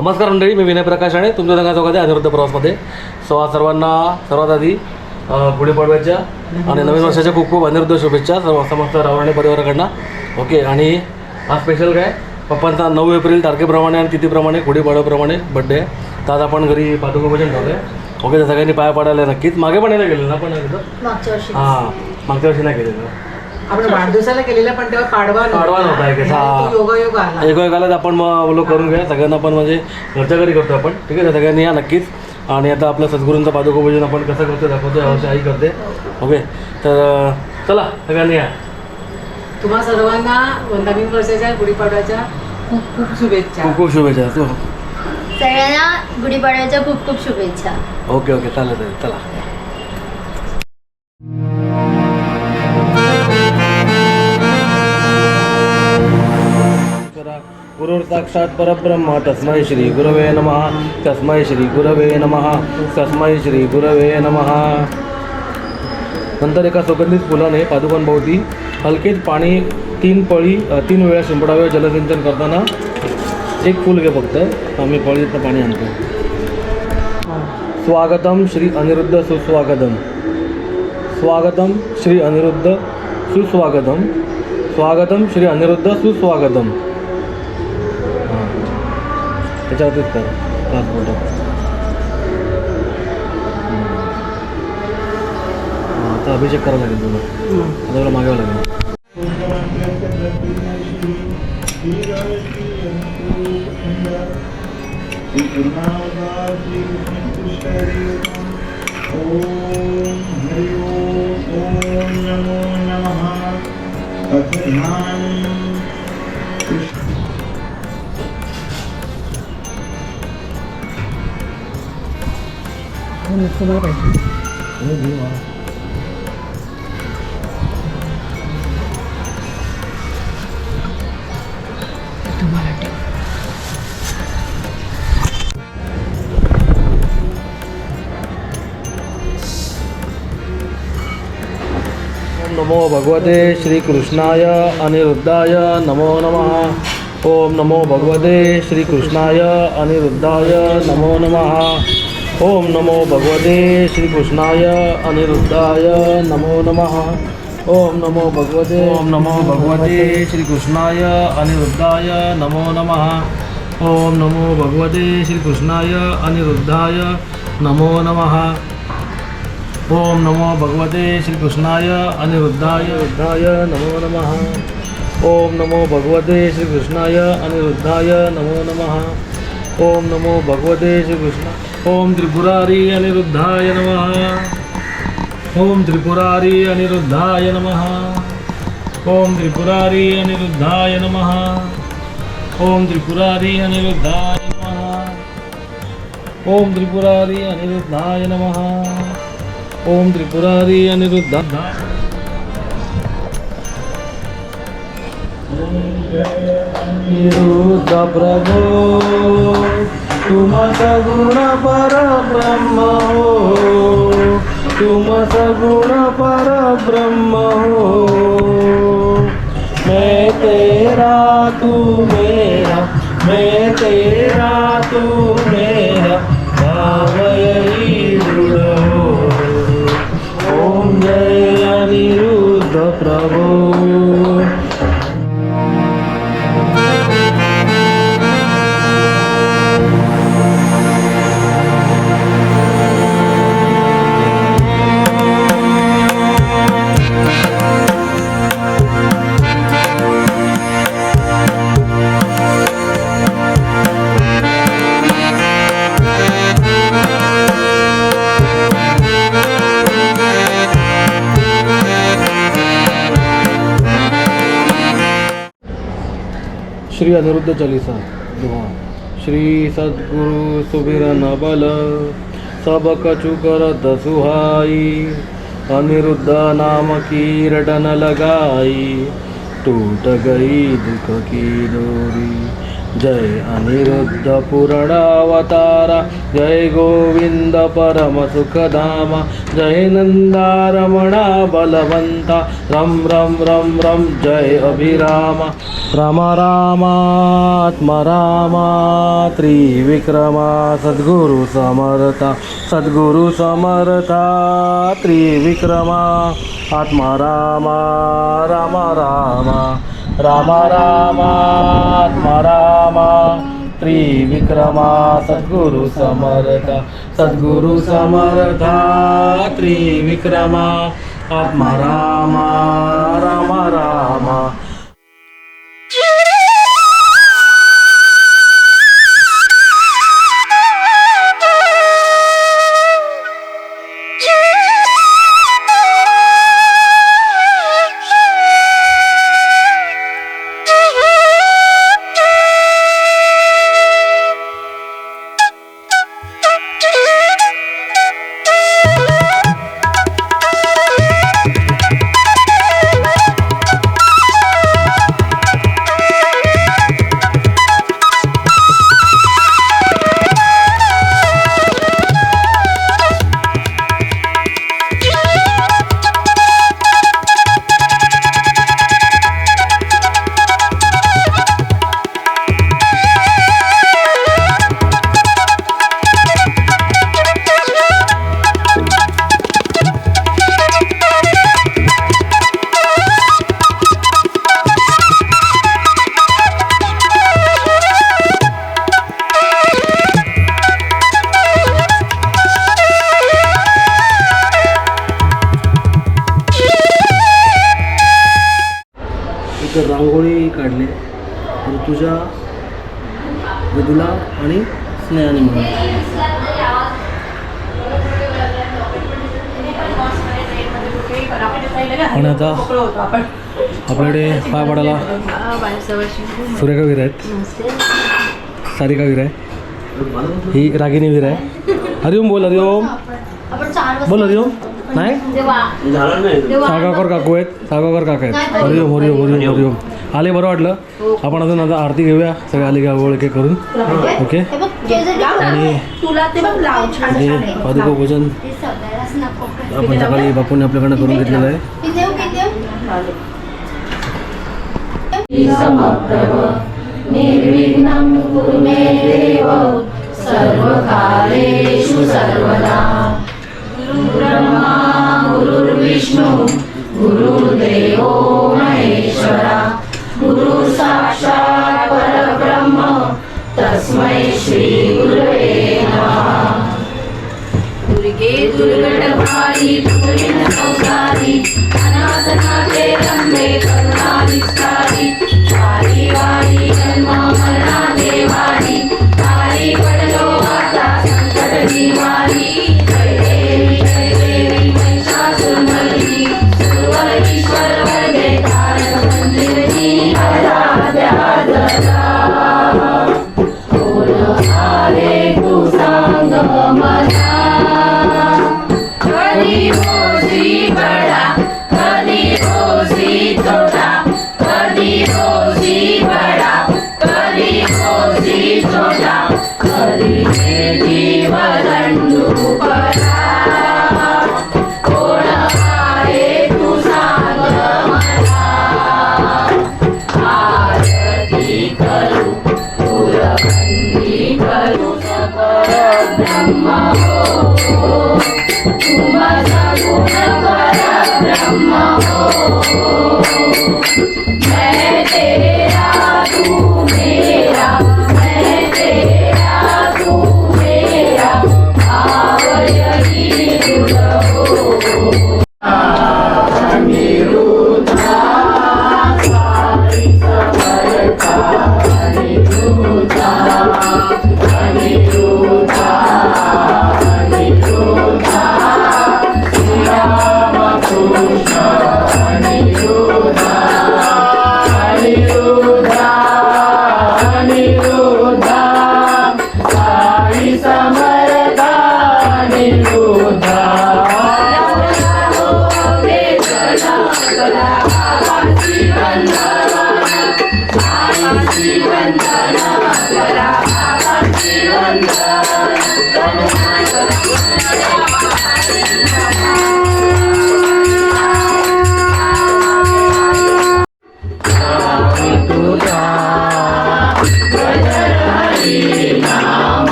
नमस्कार मंडळी मी विनय प्रकाश आणि तुमच्या संघा चौकाच्या अनिरुद्ध प्रवासमध्ये. सो आज सर्वांना सर्वात आधी गुढीपाडव्याच्या आणि नवीन वर्षाच्या खूप खूप अनिरुद्ध शुभेच्छा. सर्व समस्त रावणे परिवाराकडनं. ओके आणि हा स्पेशल काय? पप्पांचा नऊ एप्रिल तारखेप्रमाणे आणि तिथीप्रमाणे गुढीपाडव्याप्रमाणे बड्डे आहे. तर आज आपण घरी पादुकोभजन ठेवलं आहे ओके तर सगळ्यांनी पाया पाडायला नक्कीच मागे पण यायला गेलेलं ना पण हां मागच्या वर्षी नाही गेलेलं. आपण वाढदिवसाला केलेला पण तेव्हा पाडवा पाडवा नव्हता एक योगायोग आला. आपण मग बोलो करून घ्या सगळ्यांना पण म्हणजे घरच्या घरी करतो आपण. ठीक आहे सगळ्यांनी या नक्कीच. आणि आता आपलं सद्गुरूंचं पादुकोभजन आपण कसं करतो दाखवतो यावर्षी आई करते. ओके तर अं, चला सगळ्यांनी या. तुम्हा सर्वांना नवीन वर्षाच्या गुढीपाडव्याच्या खूप खूप शुभेच्छा. खूप खूप शुभेच्छा. तू सगळ्यांना गुढीपाडव्याच्या खूप खूप शुभेच्छा. ओके ओके चालेल चालेल. चला. गुरुर्साक्षात् परब्रह्म. तस्मै श्री गुरवे नमः. तस्मै श्री गुरवे नमः. तस्मै श्री गुरवे नमः. नंतर एका सुगंधित फुलाने पादुकांभोवती हलकेच पाणी तीन पळी तीन वेळा शिंपडावे जलसिंचन करताना एक फुल घे फक्त. आम्ही पळीतनं पाणी आणतो. स्वागतम श्री अनिरुद्ध सुस्वागतम. स्वागतम श्री अनिरुद्ध सुस्वागतम. स्वागतम श्री अनिरुद्ध सुस्वागतम. त्याच्यावरतीच कर. पाच आता अभिषेक करावं लागेल तुला. आता तुला मागावं लागेल. ओम नमो भगवते श्रीकृष्णाय अनिरुद्धाय नमो नमः ओम नमो भगवते श्रीकृष्णाय अनिरुद्धाय नमो नमः ओम नमो भगवते श्रीकृष्णाय अनिरुद्धाय नमो नमः। ओम नमो भगवते ओम नमो भगवते श्रीकृष्णाय अनिरुद्धाय नमो नमः। ओम नमो भगवते श्रीकृष्णाय अनिरुद्धाय नमो नमः। ओम नमो भगवते श्रीकृष्णाय अनिरुद्धाय रुद्धाय नमो नमः। ओम नमो भगवते श्रीकृष्णाय अनिरुद्धाय नमो नमः। ओम नमो भगवते श्रीकृष्ण ओम त्रिपुरारी अनिरुद्धाय नमः ओम त्रिपुरारी अनिरुद्धाय नमः ओम त्रिपुरारी अनिरुद्धाय नमः ओम त्रिपुरारी अनिरुद्धाय नमः ओम त्रिपुरारी अनिरुद्धाय नमः ओम त्रिपुरारी अनिरुद्ध निरुद्ध प्रभो तुम सगुण पर ब्रह्म हो. तुम सगुण पर ब्रह्म हो. मैं तेरा तू मेरा मैं तेरा तू मेरा भाव यही दृढ़ हो. ओम जय अनिरुद्ध प्रभु. श्री अनिरुद्ध चालीसा दुहा श्री सद्गुरु सुबिरन बल सब कछु करत सुहाई अनिरुद्ध नाम कीरटन लगाई टूट गई दुख की डोरी जय अनिरुद्ध पुरणावतारा जय गोविंद परम सुखधामा जय नंदारमणा बलवंता रम रम रम रम जय अभिरामा। रम रामात्म रामा त्रिविक्रमा सद्गुरु समर्था सद्गुरु समर्था त्रिविक्रमा आत्मा रामा राम रामा। राम रामात्मा रामा. त्रिविक्रमा सद्गुरु समर्थ. सद्गुरु समर्था त्रिविक्रमा. आत्मा रामा राम रामा. आपल्याकडे बडाला. सुरेखा वीर आहेत. सारिका वीर आहे. ही रागिनी वीर आहे. हरिओम बोल हरिओम. बोल हरिओम. नाही? सागावकर काकू आहेत. सागावकर काका आहेत. हरिओम हरिओम हरिओम हरिओम. आले बरं वाटलं. आपण अजून आता आरती घेऊया. सगळे आले का ओळखे करून. ओके? आणि पादुका भोजन आपण सकाळी तुला आपल्याकडनं करून घेतलेलं आहे. समप्रभ निर्विघ्नं कुरु मे देव सर्वकारेषु सर्वदा। गुरुब्रह्मा गुरुर्विष्णु गुरुर्देवो महेश्वरा। गुरुसाक्षात् परब्रह्म तस्मै श्रीगुरवे नमः। दुर्गे दुर्गटभारि दुर्गणसंसारि अनाथनाथे रम्भे करुणा।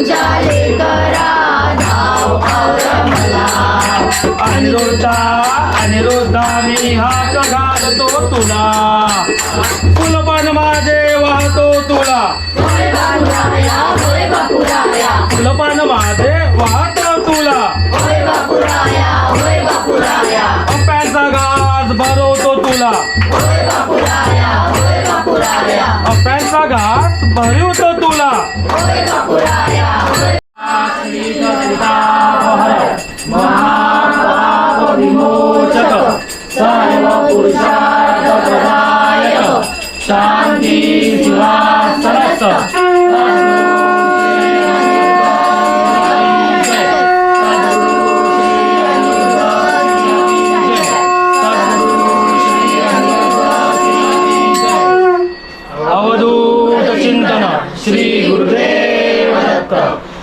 सप्तगुरूंच्या लेकरा धाव मला अनिरुद्धा अनिरुद्धा मी हात घालतो तुला. फुलपान माझे वाहतो तुला. फुलपान माझे वाहतो तुला. अप्प्याचा घास भरवतो तुला. अप्प्याचा घास भरवतो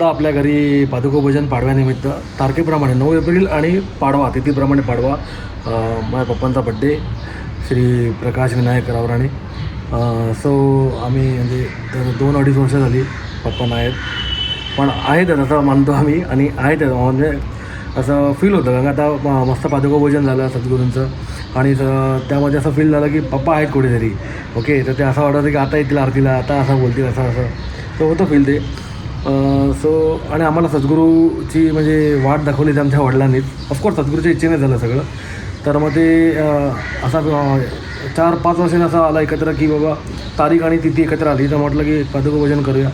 आता आपल्या घरी पादुकोभोजन पाडव्यानिमित्त तारखेप्रमाणे नऊ एप्रिल आणि पाडवा तिथीप्रमाणे पाडवा माझ्या पप्पांचा बड्डे श्री प्रकाश विनायक रावराणे. सो आम्ही म्हणजे तर दोन अडीच वर्ष झाली पप्पा आहेत. पण आहेत असं मानतो आम्ही आणि आहेत म्हणजे असं फील होतं. कारण आता म- मस्त पादुकोभोजन झालं सद्गुरूंचं आणि त्यामध्ये असं फील झालं की पप्पा आहेत कुठेतरी. ओके तर ते असं वाटतं की आता येतील आरतीला आता असं बोलतील असं असं. तर होतं फील ते. सो आणि आम्हाला सद्गुरूची म्हणजे वाट दाखवली ते आमच्या वडिलांनीच. ऑफकोर्स सद्गुरूच्या इच्छेने झालं सगळं. तर मग ते असा चार पाच वर्षांनी असा आला एकत्र की बाबा तारीख आणि तिथी एकत्र आली. तर म्हटलं की पदकभोजन करूया.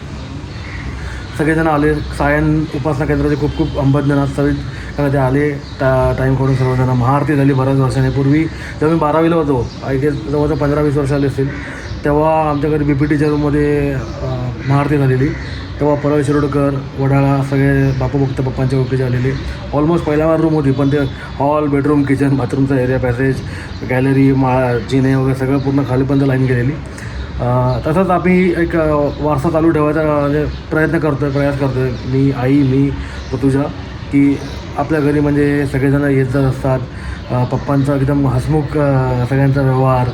सगळेजण आले. सायन उपासना केंद्राचे खूप खूप अंबज्ञनाथ सगळे कारण ते आले. त्या टाईम करून सर्वजण. महाआरती झाली बऱ्याच वर्षांनी. पूर्वी जेव्हा मी बारावीला होतो आय गेस जवळजवळ पंधरा वीस वर्ष आले असतील तेव्हा आमच्या घरी बी पी टीच्या रूममध्ये महाआरती झालेली. तेव्हा परळ शिरोडकर वडाळा सगळे बापू भक्त पप्पांच्या ओळखीचे आलेले. ऑलमोस्ट पहिल्या रूम होती पण ते हॉल बेडरूम किचन बाथरूमचा एरिया पॅसेज गॅलरी माळा जिने वगैरे सगळं पूर्ण खालीपर्यंत लाईन गेलेली. तसंच आम्ही एक वारसा चालू ठेवायचा म्हणजे प्रयत्न करतो आहे प्रयास करतो आहे मी आई मी तुझा की आपल्या घरी म्हणजे सगळेजण येत जात असतात. पप्पांचा एकदम हसमुख सगळ्यांचा व्यवहार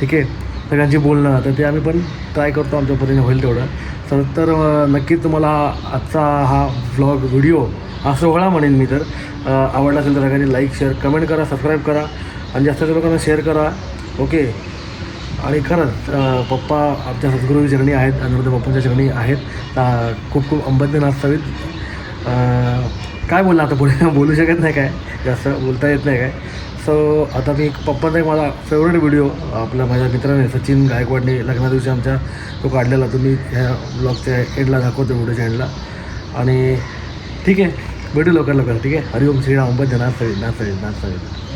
ठीक आहे? सगळ्यांची बोलणं तर ते आम्ही पण ट्राय करतो आमच्या परीने होईल तेवढं. तर तर नक्कीच तुम्हाला आजचा हा व्लॉग व्हिडिओ हा सोहळा म्हणेन मी तर. आवडला असेल तर सगळ्यांनी लाईक शेअर कमेंट करा सबस्क्राईब करा आणि जास्त लोकांना शेअर करा. ओके आणि खरंच पप्पा आमच्या सद्गुरूच्या चरणी आहेत अनुरुद्ध पप्पांच्या चरणी आहेत. खूप खूप अंबद्यनाथ सवित काय बोलला आता पुढे? बोलू शकत नाही काय? जास्त बोलता येत नाही काय? सो आता मी एक पप्पाचा एक माझा फेवरेट व्हिडिओ आपल्या माझ्या मित्राने सचिन गायकवाडने लग्ना दिवशी आमच्या तो काढलेला तुम्ही ह्या ब्लॉगच्या एंडला दाखवतो व्हिडिओच्या एंडला आणि ठीक आहे भेटू लवकर लवकर ठीक आहे? हरिओम श्रीराम अंबज्ञनाथ सवित नाथ सवित नाथ सवित